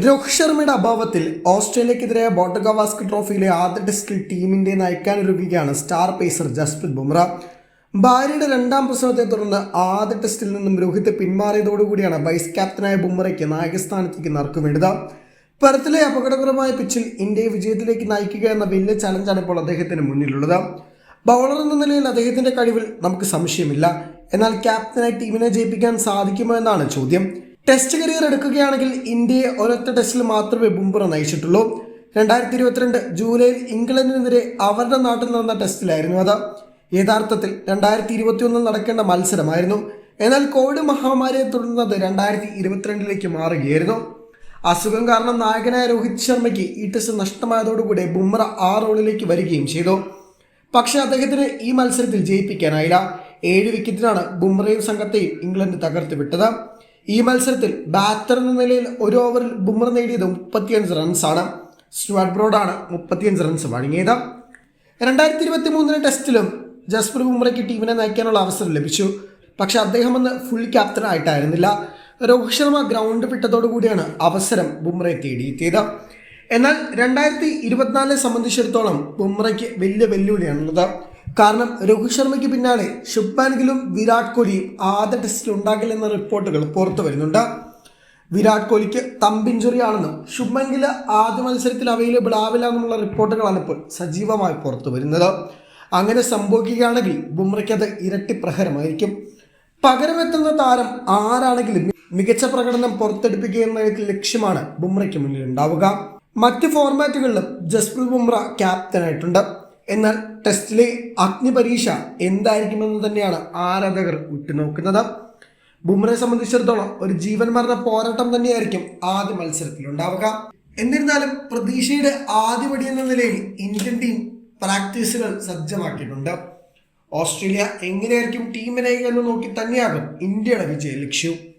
രോഹിത് ശർമ്മയുടെ അഭാവത്തിൽ ഓസ്ട്രേലിയക്കെതിരായ ബോട്ടഗവാസ്ക് ട്രോഫിയിലെ ആദ്യ ടെസ്റ്റിൽ ടീമിന്റെ നയിക്കാനൊരുങ്ങുകയാണ് സ്റ്റാർ പേസർ ജസ്പ്രീത് ബുംറ. ഭാര്യയുടെ രണ്ടാം പ്രസവത്തെ തുടർന്ന് ആദ്യ ടെസ്റ്റിൽ നിന്നും രോഹിത് പിന്മാറിയതോടുകൂടിയാണ് വൈസ് ക്യാപ്റ്റനായ ബുംറയ്ക്ക് നായകസ്ഥാനത്തേക്ക് നറുക്കുവേണ്ടത്. പരത്തിലെ അപകടകരമായ പിച്ചിൽ ഇന്ത്യയെ വിജയത്തിലേക്ക് നയിക്കുക എന്ന വലിയ ചലഞ്ചാണ് ഇപ്പോൾ അദ്ദേഹത്തിന് മുന്നിലുള്ളത്. ബൗളർ എന്ന നിലയിൽ അദ്ദേഹത്തിന്റെ കഴിവിൽ നമുക്ക് സംശയമില്ല. എന്നാൽ ക്യാപ്റ്റനായി ടീമിനെ ജയിപ്പിക്കാൻ സാധിക്കുമോ എന്നാണ് ചോദ്യം. ടെസ്റ്റ് കരിയർ എടുക്കുകയാണെങ്കിൽ ഇന്ത്യയെ ഒരൊറ്റ ടെസ്റ്റിൽ മാത്രമേ ബുംറ നയിച്ചിട്ടുള്ളൂ. രണ്ടായിരത്തി ഇരുപത്തിരണ്ട് ജൂലൈയിൽ ഇംഗ്ലണ്ടിനെതിരെ അവരുടെ നാട്ടിൽ നടന്ന ടെസ്റ്റിലായിരുന്നു അത്. യഥാർത്ഥത്തിൽ രണ്ടായിരത്തി ഇരുപത്തിയൊന്നിൽ നടക്കേണ്ട മത്സരമായിരുന്നു. എന്നാൽ കോവിഡ് മഹാമാരിയെ തുടർന്നത് രണ്ടായിരത്തി ഇരുപത്തിരണ്ടിലേക്ക് മാറുകയായിരുന്നു. അസുഖം കാരണം നായകനായ രോഹിത് ശർമ്മയ്ക്ക് ഈ ടെസ്റ്റ് നഷ്ടമായതോടുകൂടി ബുംറ ആ റോളിലേക്ക് വരികയും ചെയ്തു. പക്ഷേ അദ്ദേഹത്തിന് ഈ മത്സരത്തിൽ ജയിപ്പിക്കാനായില്ല. ഏഴ് വിക്കറ്റിനാണ് ബുംറയും സംഘത്തെയും ഇംഗ്ലണ്ട് തകർത്ത് വിട്ടത് ഈ മത്സരത്തിൽ ബാറ്റർ എന്ന നിലയിൽ ഒരു ഓവറിൽ ബുംറ നേടിയത് മുപ്പത്തിയഞ്ച് റൺസാണ് സ്റ്റുവാർട്ട് ബ്രോഡാണ് മുപ്പത്തിയഞ്ച് റൺസ് വഴങ്ങിയത്. രണ്ടായിരത്തി ഇരുപത്തി മൂന്നിലെ ടെസ്റ്റിലും ജസ്പ്രീത് ബുംറയ്ക്ക് ടീമിനെ നയിക്കാനുള്ള അവസരം ലഭിച്ചു. പക്ഷെ അദ്ദേഹം അന്ന് ഫുൾ ക്യാപ്റ്റൻ ആയിട്ടായിരുന്നില്ല. രോഹിത് ശർമ്മ ഗ്രൗണ്ട് വിട്ടതോടുകൂടിയാണ് അവസരം ബുംറയെ തേടിയെത്തിയത്. എന്നാൽ രണ്ടായിരത്തി ഇരുപത്തിനാലിനെ സംബന്ധിച്ചിടത്തോളം ബുംറയ്ക്ക് വലിയ വെല്ലുവിളിയാണുള്ളത്. കാരണം രോഹിത് ശർമ്മയ്ക്ക് പിന്നാലെ ശുഭ്മാൻ ഗിലും വിരാട് കോഹ്ലിയും ആദ്യ ടെസ്റ്റിൽ ഉണ്ടാകില്ലെന്ന റിപ്പോർട്ടുകൾ പുറത്തു വരുന്നുണ്ട്. വിരാട് കോഹ്ലിക്ക് തമ്പ് ഇഞ്ചുറി ആണെന്നും ശുഭ്മൻ ഗിൽ ആദ്യ മത്സരത്തിൽ അവൈലബിൾ ആവില്ല എന്നുള്ള റിപ്പോർട്ടുകളാണ് ഇപ്പോൾ സജീവമായി പുറത്തു വരുന്നത്. അങ്ങനെ സംഭവിക്കുകയാണെങ്കിൽ ബുംറയ്ക്ക് അത് ഇരട്ടി പ്രഹരമായിരിക്കും. പകരമെത്തുന്ന താരം ആരാണെങ്കിലും മികച്ച പ്രകടനം പുറത്തെടുപ്പിക്കുക എന്ന ലക്ഷ്യമാണ് ബുംറയ്ക്ക് മുന്നിൽ ഉണ്ടാവുക മറ്റ് ഫോർമാറ്റുകളിലും ജസ്പ്രീത് ബുംറ ക്യാപ്റ്റനായിട്ടുണ്ട് എന്നാൽ ടെസ്റ്റിലെ അഗ്നിപരീക്ഷ എന്തായിരിക്കുമെന്ന് തന്നെയാണ് ആരാധകർ ഉറ്റുനോക്കുന്നത്. ബുംറയെ സംബന്ധിച്ചിടത്തോളം ഒരു ജീവൻ മരണ പോരാട്ടം തന്നെയായിരിക്കും ആദ്യ മത്സരത്തിൽ ഉണ്ടാവുക എന്നിരുന്നാലും പ്രതീക്ഷയുടെ ആദ്യ പടി എന്ന നിലയിൽ ഇന്ത്യൻ ടീം പ്രാക്ടീസുകൾ സജ്ജമാക്കിയിട്ടുണ്ട്. ഓസ്ട്രേലിയ എങ്ങനെയായിരിക്കും ടീമിനെ എന്ന് നോക്കി തന്നെയാകും ഇന്ത്യയുടെ വിജയ ലക്ഷ്യവും